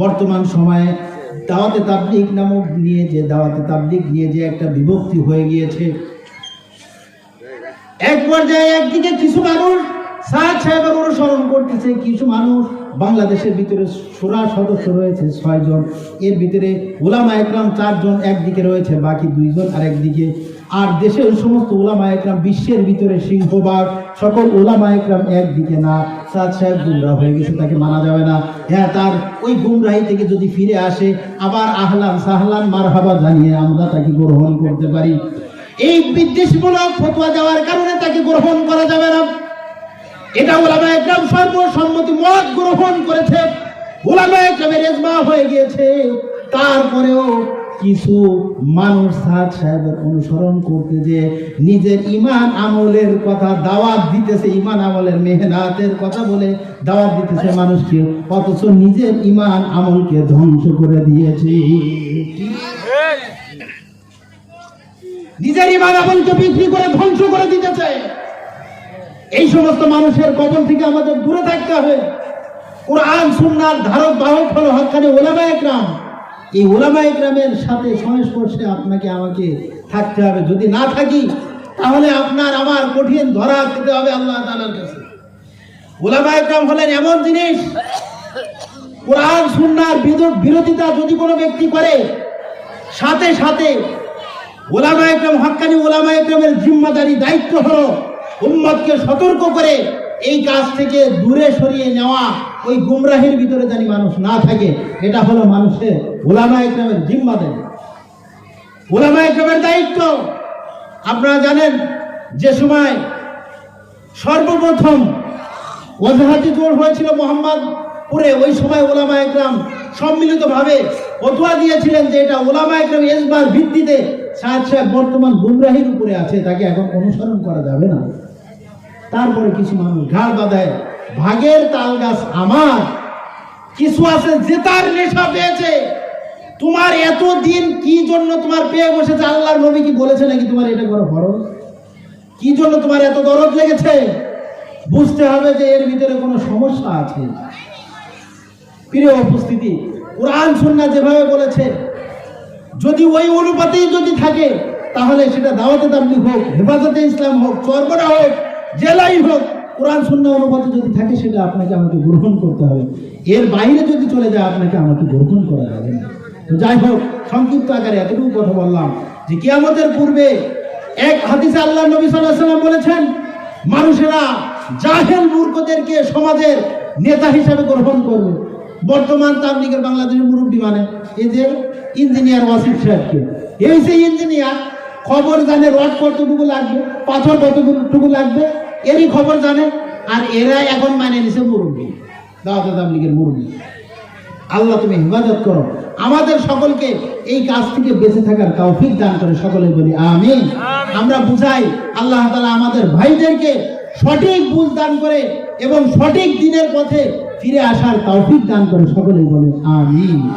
বর্তমান সময়ে দাওয়াতে তাবলিগ নামক নিয়ে যে দাওয়াতে তাবলিগ নিয়ে যে একটা বিভক্তি হয়ে গিয়েছে। এক পর্যায়ে একদিকে কিছু মানুষ সাদ সাহেবের অনুসরণ করতেছে, কিছু মানুষ বাংলাদেশের ভিতরে সুরা সদস্য রয়েছে ছয়জন। এর ভিতরে ওলামা একরাম চারজন, একদিকে রয়েছে বাকি দুইজন আর একদিকে আর দেশের সমস্ত ওলামা একরাম বিশ্বের ভিতরে সিংহবাগ সকল ওলামা একরাম একদিকে না। সাদ সাহেব গুমরা হয়ে গেছে, তাকে মানা যাবে না। হ্যাঁ তার ওই গুমরাহি থেকে যদি ফিরে আসে, আবার আহলান সাহলান মারহাবা জানিয়ে আমরা তাকে গ্রহণ করতে পারি। এই বিদ্বেষমূলক ফতোয়া দেওয়ার কারণে তাকে গ্রহণ করা যাবে না। এটা ওলামা একরাম সর্বসম্মতি মত গ্রহণ করেছে। ওলামা একরামের এজমা হয়ে গিয়েছে। তারপরেও কিছু মানুষ সাদ সাহেবের অনুসরণ করতে যে নিজের ইমান আমলের কথা, দাওয়াত দিতেছে ইমান আমলের মেহনাতের কথা বলে দাওয়াত দিতেছে মানুষকে, অথচ নিজের ইমান আমলকে ধ্বংস করে দিয়েছে। নিজের ইমান আমলকে বিক্রি করে ধ্বংস করে দিতেছে। এই সমস্ত মানুষের কবল থেকে আমাদের দূরে থাকতে হবে। কোরআন সুন্নার ধারক, বাহক হলো হকানি ওলামা একরাম। এই ওলামা একরামের সাথে সংস্পর্শে আপনাকে আমাকে থাকতে হবে। যদি না থাকি, তাহলে আপনার আমার কঠিন ধরা খেতে হবে আল্লাহ তাআলার কাছে। ওলামা একরাম হলেন এমন জিনিস, কোরআন, সুন্নার বিরো- বিরোধিতা যদি কোনো ব্যক্তি করে, সাথে সাথে ওলামা একরাম হক্কানি ওলামা একরামের জিম্মাদারি দায়িত্ব হলো উম্মতকে সতর্ক করে এই কাজ থেকে দূরে সরিয়ে নেওয়া। ওই গুমরাহির ভিতরে জানি মানুষ না থাকে, এটা হলো মানুষের ওলামা একরামের জিম্মাদারি ওলামা একরামের দায়িত্ব। আপনারা জানেন যে সময় সর্বপ্রথম ওয়াজাহাতি জোর হয়েছিল মোহাম্মদপুরে, ওই সময় ওলামা একরাম সম্মিলিতভাবে ফতোয়া দিয়েছিলেন যে এটা ওলামা একরাম এজবার ভিত্তিতে সাহেব সাহেব বর্তমান গুমরাহির উপরে আছে, তাকে এখন অনুসরণ করা যাবে না। তারপরে কিছু মানুষ ঘাড় বাঁধায় ভাগের তাল গাছ আমার। কিছু আছে যে তার নেশা পেয়েছে। তোমার এত দিন কি জন্য তোমার পেয়ে বসেছে? আল্লাহর নবী কি বলেছে নাকি তোমার এটা করো ফরজ? কি জন্য তোমার এত দরদ লেগেছে? বুঝতে হবে যে এর ভিতরে কোনো সমস্যা আছে। প্রিয় উপস্থিতি, কোরআন সুন্না যেভাবে বলেছে, যদি ওই অনুপাতেই যদি থাকে, তাহলে সেটা দাওয়াতে তাবলিগ হোক, হেফাজতে ইসলাম হোক চরবরা হোক জেলাই হোক কোরআন শূন্য অনুপাতে যদি থাকে সেটা আপনাকে আমাকে গ্রহণ করতে হবে। এর বাইরে যদি চলে যায়, আপনাকে আমাকে গ্রহণ করা যাবে না। তো যাই হোক, সংক্ষিপ্ত আকারে এতটুকু কথা বললাম যে কিয়ামতের পূর্বে এক হাদিসে আল্লাহ নবী সাল্লাহ সাল্লাম বলেছেন, মানুষেরা জাহেল মূর্খদেরকে সমাজের নেতা হিসাবে গ্রহণ করবে। বর্তমান তাবলিগের বাংলাদেশের মুরব্বী মানে এই যে ইঞ্জিনিয়ার ওয়াসিফ সাহেবকে। এই সেই ইঞ্জিনিয়ার, খবর জানে রড কতটুকু লাগবে, পাথর কতটুকু লাগবে এরই খবর জানে। আর এরা এখন মানে নিছে মুরব্বী। দাওয়াত তাবলিগের মুরব্বী। আল্লাহ তুমি হেফাজত করো। আমাদের সকলকে এই কাজ থেকে বেঁচে থাকার তৌফিক দান করে সকলে বলি আমিন। আমরা বুঝাই আল্লাহ তাআলা আমাদের ভাইদেরকে সঠিক বুঝ দান করে এবং সঠিক দিনের পথে ফিরে আসার তৌফিক দান করে সকলে বলে আমিন।